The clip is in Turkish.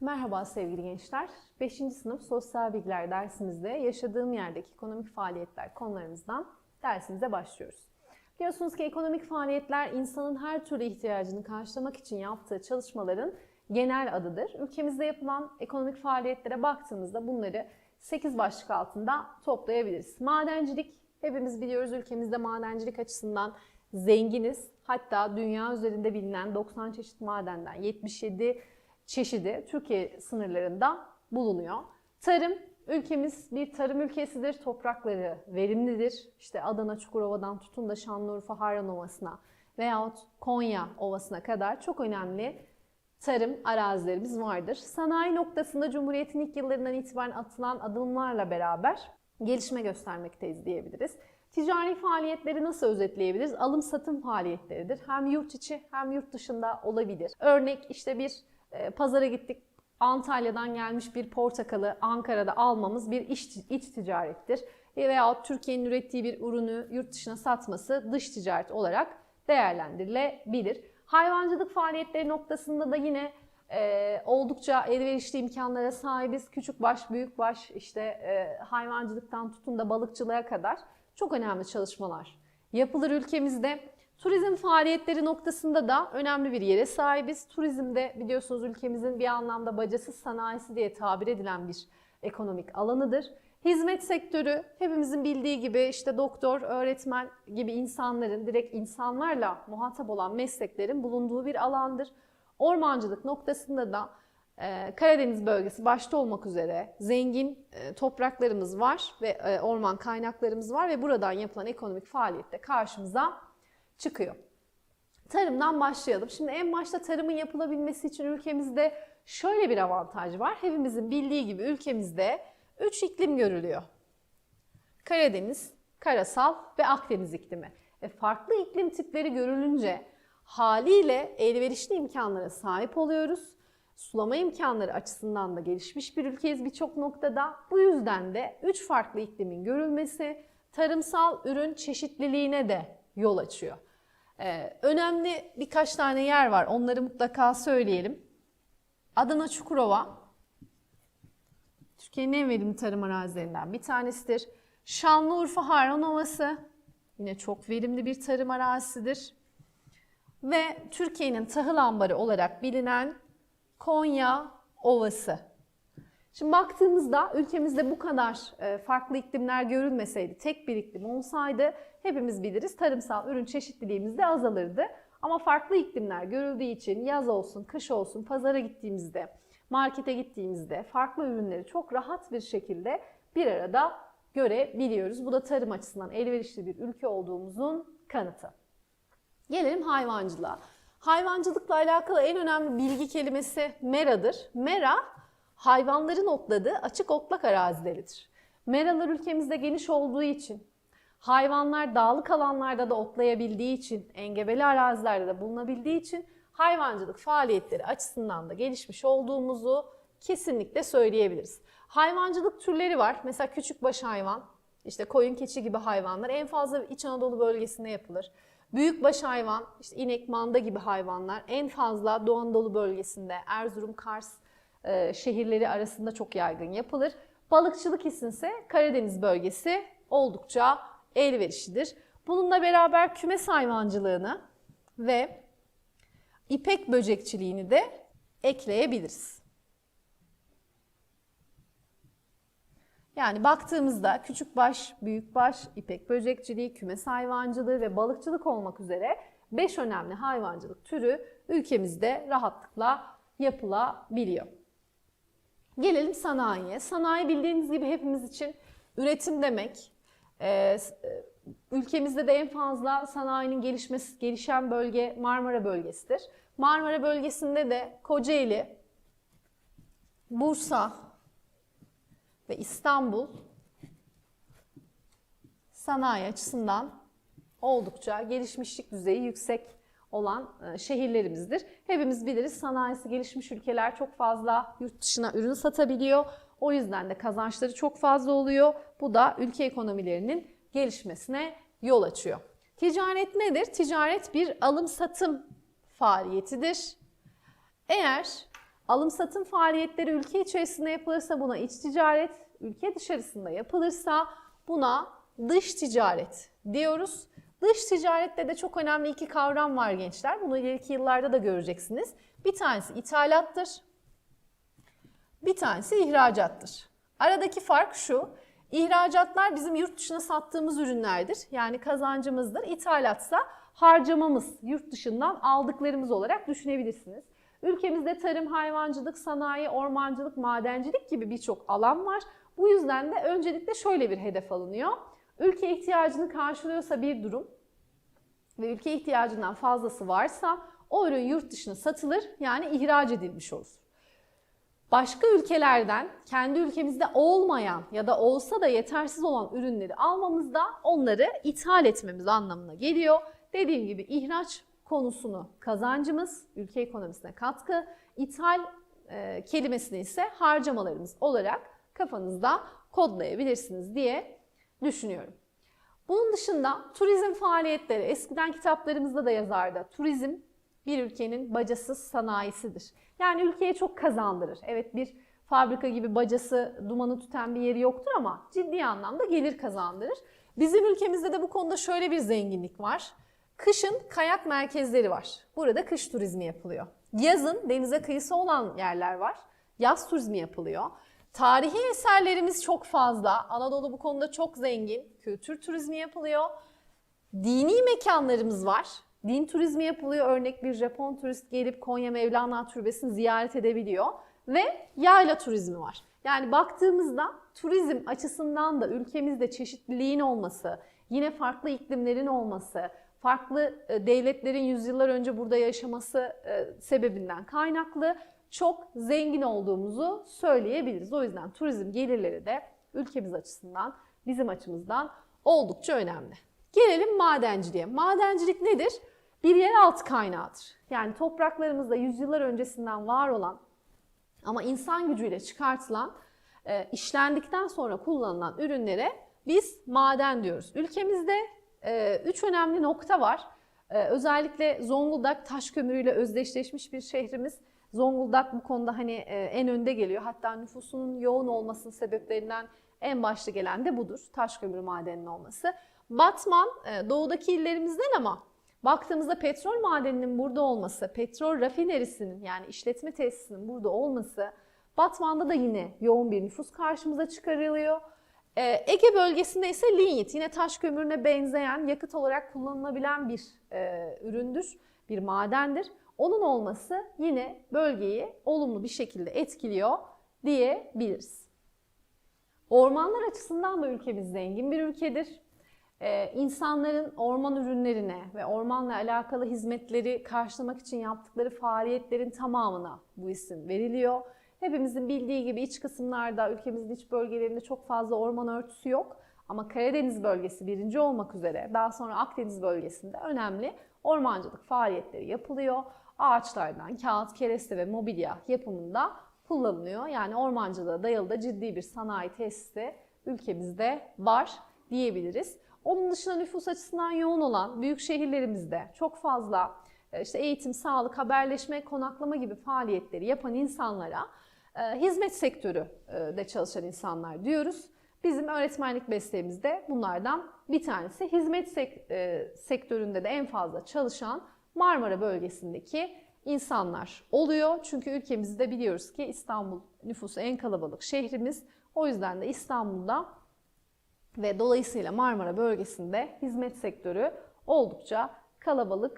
Merhaba sevgili gençler. 5. sınıf sosyal bilgiler dersimizde yaşadığım yerdeki ekonomik faaliyetler konularımızdan dersimize başlıyoruz. Biliyorsunuz ki ekonomik faaliyetler insanın her türlü ihtiyacını karşılamak için yaptığı çalışmaların genel adıdır. Ülkemizde yapılan ekonomik faaliyetlere baktığımızda bunları 8 başlık altında toplayabiliriz. Madencilik, hepimiz biliyoruz ülkemizde madencilik açısından zenginiz. Hatta dünya üzerinde bilinen 90 çeşit madenden 77 çeşidi Türkiye sınırlarında bulunuyor. Tarım, ülkemiz bir tarım ülkesidir. Toprakları verimlidir. İşte Adana Çukurova'dan tutun da Şanlıurfa Harran Ovası'na veyahut Konya Ovası'na kadar çok önemli tarım arazilerimiz vardır. Sanayi noktasında Cumhuriyet'in ilk yıllarından itibaren atılan adımlarla beraber gelişme göstermekteyiz diyebiliriz. Ticari faaliyetleri nasıl özetleyebiliriz? Alım satım faaliyetleridir. Hem yurt içi hem yurt dışında olabilir. Örnek işte bir pazara gittik. Antalya'dan gelmiş bir portakalı Ankara'da almamız bir iç, iç ticarettir. E, Veya Türkiye'nin ürettiği bir ürünü yurt dışına satması dış ticaret olarak değerlendirilebilir. Hayvancılık faaliyetleri noktasında da yine e, oldukça elverişli imkanlara sahibiz. Küçük baş, büyük baş, işte e, hayvancılıktan tutun da balıkçılığa kadar çok önemli çalışmalar yapılır ülkemizde. Turizm faaliyetleri noktasında da önemli bir yere sahibiz. Turizmde biliyorsunuz ülkemizin bir anlamda bacasız sanayisi diye tabir edilen bir ekonomik alanıdır. Hizmet sektörü hepimizin bildiği gibi işte doktor, öğretmen gibi insanların direkt insanlarla muhatap olan mesleklerin bulunduğu bir alandır. Ormancılık noktasında da e, Karadeniz bölgesi başta olmak üzere zengin e, topraklarımız var ve e, orman kaynaklarımız var ve buradan yapılan ekonomik faaliyette karşımıza çıkıyor. Tarımdan başlayalım. Şimdi en başta tarımın yapılabilmesi için ülkemizde şöyle bir avantaj var. Hepimizin bildiği gibi ülkemizde 3 iklim görülüyor. Karadeniz, karasal ve Akdeniz iklimi. E farklı iklim tipleri görülünce haliyle elverişli imkanlara sahip oluyoruz. Sulama imkanları açısından da gelişmiş bir ülkeyiz birçok noktada. Bu yüzden de 3 farklı iklimin görülmesi tarımsal ürün çeşitliliğine de yol açıyor. Ee, önemli birkaç tane yer var. Onları mutlaka söyleyelim. Adana Çukurova Türkiye'nin en verimli tarım arazilerinden bir tanesidir. Şanlıurfa Harran Ovası yine çok verimli bir tarım arazisidir. Ve Türkiye'nin tahıl ambarı olarak bilinen Konya Ovası. Şimdi baktığımızda ülkemizde bu kadar e, farklı iklimler görülmeseydi, tek bir iklim olsaydı hepimiz biliriz tarımsal ürün çeşitliliğimiz de azalırdı. Ama farklı iklimler görüldüğü için yaz olsun, kış olsun, pazara gittiğimizde, markete gittiğimizde farklı ürünleri çok rahat bir şekilde bir arada görebiliyoruz. Bu da tarım açısından elverişli bir ülke olduğumuzun kanıtı. Gelelim hayvancılığa. Hayvancılıkla alakalı en önemli bilgi kelimesi mera'dır. Mera hayvanların otladığı açık otlak arazileridir. Meralar ülkemizde geniş olduğu için, hayvanlar dağlık alanlarda da otlayabildiği için, engebeli arazilerde de bulunabildiği için hayvancılık faaliyetleri açısından da gelişmiş olduğumuzu kesinlikle söyleyebiliriz. Hayvancılık türleri var. Mesela küçükbaş hayvan, işte koyun keçi gibi hayvanlar en fazla İç Anadolu bölgesinde yapılır. Büyükbaş hayvan, işte inek, manda gibi hayvanlar en fazla Doğu Anadolu bölgesinde, Erzurum, Kars şehirleri arasında çok yaygın yapılır. Balıkçılık isimse Karadeniz bölgesi oldukça elverişlidir. Bununla beraber kümes hayvancılığını ve ipek böcekçiliğini de ekleyebiliriz. Yani baktığımızda küçük baş, büyük baş, ipek böcekçiliği, kümes hayvancılığı ve balıkçılık olmak üzere 5 önemli hayvancılık türü ülkemizde rahatlıkla yapılabiliyor. Gelelim sanayiye. Sanayi bildiğiniz gibi hepimiz için üretim demek. Ee, ülkemizde de en fazla sanayinin gelişmesi, gelişen bölge Marmara bölgesidir. Marmara bölgesinde de Kocaeli, Bursa ve İstanbul sanayi açısından oldukça gelişmişlik düzeyi yüksek olan şehirlerimizdir. Hepimiz biliriz sanayisi gelişmiş ülkeler çok fazla yurt dışına ürün satabiliyor. O yüzden de kazançları çok fazla oluyor. Bu da ülke ekonomilerinin gelişmesine yol açıyor. Ticaret nedir? Ticaret bir alım satım faaliyetidir. Eğer Alım satım faaliyetleri ülke içerisinde yapılırsa buna iç ticaret, ülke dışarısında yapılırsa buna dış ticaret diyoruz. Dış ticarette de çok önemli iki kavram var gençler. Bunu ileriki yıllarda da göreceksiniz. Bir tanesi ithalattır. Bir tanesi ihracattır. Aradaki fark şu. İhracatlar bizim yurt dışına sattığımız ürünlerdir. Yani kazancımızdır. İthalatsa harcamamız, yurt dışından aldıklarımız olarak düşünebilirsiniz. Ülkemizde tarım, hayvancılık, sanayi, ormancılık, madencilik gibi birçok alan var. Bu yüzden de öncelikle şöyle bir hedef alınıyor. Ülke ihtiyacını karşılıyorsa bir durum ve ülke ihtiyacından fazlası varsa o ürün yurt dışına satılır yani ihraç edilmiş olur. Başka ülkelerden kendi ülkemizde olmayan ya da olsa da yetersiz olan ürünleri almamızda onları ithal etmemiz anlamına geliyor. Dediğim gibi ihraç konusunu kazancımız, ülke ekonomisine katkı, ithal e, kelimesini ise harcamalarımız olarak kafanızda kodlayabilirsiniz diye düşünüyorum. Bunun dışında turizm faaliyetleri, eskiden kitaplarımızda da yazardı. Turizm bir ülkenin bacasız sanayisidir. Yani ülkeye çok kazandırır. Evet bir fabrika gibi bacası dumanı tüten bir yeri yoktur ama ciddi anlamda gelir kazandırır. Bizim ülkemizde de bu konuda şöyle bir zenginlik var. Kışın kayak merkezleri var. Burada kış turizmi yapılıyor. Yazın denize kıyısı olan yerler var. Yaz turizmi yapılıyor. Tarihi eserlerimiz çok fazla. Anadolu bu konuda çok zengin. Kültür turizmi yapılıyor. Dini mekanlarımız var. Din turizmi yapılıyor. Örnek bir Japon turist gelip Konya Mevlana Türbesi'ni ziyaret edebiliyor. Ve yayla turizmi var. Yani baktığımızda turizm açısından da ülkemizde çeşitliliğin olması, yine farklı iklimlerin olması, farklı e, devletlerin yüzyıllar önce burada yaşaması e, sebebinden kaynaklı çok zengin olduğumuzu söyleyebiliriz. O yüzden turizm gelirleri de ülkemiz açısından, bizim açımızdan oldukça önemli. Gelelim madenciliğe. Madencilik nedir? Bir yeraltı kaynağıdır. Yani topraklarımızda yüzyıllar öncesinden var olan ama insan gücüyle çıkartılan, e, işlendikten sonra kullanılan ürünlere biz maden diyoruz. Ülkemizde e, üç önemli nokta var. E, özellikle Zonguldak taş kömürüyle özdeşleşmiş bir şehrimiz. Zonguldak bu konuda hani e, en önde geliyor. Hatta nüfusunun yoğun olmasının sebeplerinden en başta gelen de budur. Taş kömürü madeninin olması. Batman e, doğudaki illerimizden ama baktığımızda petrol madeninin burada olması, petrol rafinerisinin yani işletme tesisinin burada olması Batman'da da yine yoğun bir nüfus karşımıza çıkarılıyor. Ee, Ege bölgesinde ise linyit yine taş kömürüne benzeyen yakıt olarak kullanılabilen bir e, üründür, bir madendir. Onun olması yine bölgeyi olumlu bir şekilde etkiliyor diyebiliriz. Ormanlar açısından da ülkemiz zengin bir ülkedir. Ee, insanların orman ürünlerine ve ormanla alakalı hizmetleri karşılamak için yaptıkları faaliyetlerin tamamına bu isim veriliyor. Hepimizin bildiği gibi iç kısımlarda, ülkemizin iç bölgelerinde çok fazla orman örtüsü yok. Ama Karadeniz bölgesi birinci olmak üzere daha sonra Akdeniz bölgesinde önemli ormancılık faaliyetleri yapılıyor. Ağaçlardan kağıt, kereste ve mobilya yapımında kullanılıyor. Yani ormancılığa dayalı da ciddi bir sanayi tesisi ülkemizde var diyebiliriz. Onun dışında nüfus açısından yoğun olan büyük şehirlerimizde çok fazla e, işte eğitim, sağlık, haberleşme, konaklama gibi faaliyetleri yapan insanlara e, hizmet sektörü e, de çalışan insanlar diyoruz. Bizim öğretmenlik mesleğimiz de bunlardan bir tanesi. Hizmet sek sektöründe de en fazla çalışan Marmara bölgesindeki insanlar oluyor. Çünkü ülkemizde biliyoruz ki İstanbul nüfusu en kalabalık şehrimiz. O yüzden de İstanbul'da ve dolayısıyla Marmara bölgesinde hizmet sektörü oldukça kalabalık